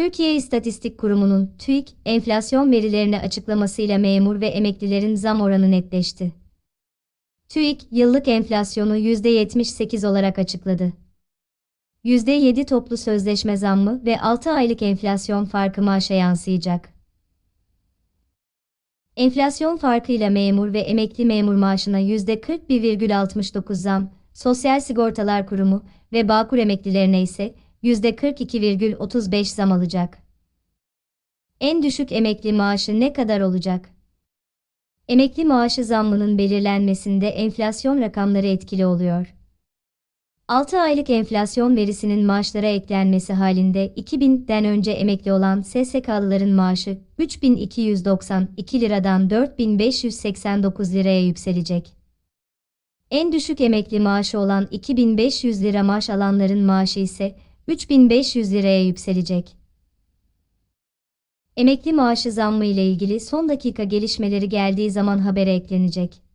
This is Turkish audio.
Türkiye İstatistik Kurumu'nun TÜİK enflasyon verilerini açıklamasıyla memur ve emeklilerin zam oranı netleşti. TÜİK yıllık enflasyonu %78 olarak açıkladı. %7 toplu sözleşme zammı ve 6 aylık enflasyon farkı maaşa yansıyacak. Enflasyon farkıyla memur ve emekli memur maaşına %41,69 zam, Sosyal Sigortalar Kurumu ve Bağkur emeklilerine ise %42,35 zam alacak. En düşük emekli maaşı ne kadar olacak? Emekli maaşı zammının belirlenmesinde enflasyon rakamları etkili oluyor. 6 aylık enflasyon verisinin maaşlara eklenmesi halinde 2000'den önce emekli olan SSK'lıların maaşı 3292 liradan 4589 liraya yükselecek. En düşük emekli maaşı olan 2500 lira maaş alanların maaşı ise 3500 liraya yükselecek. Emekli maaşı zammı ile ilgili son dakika gelişmeleri geldiği zaman habere eklenecek.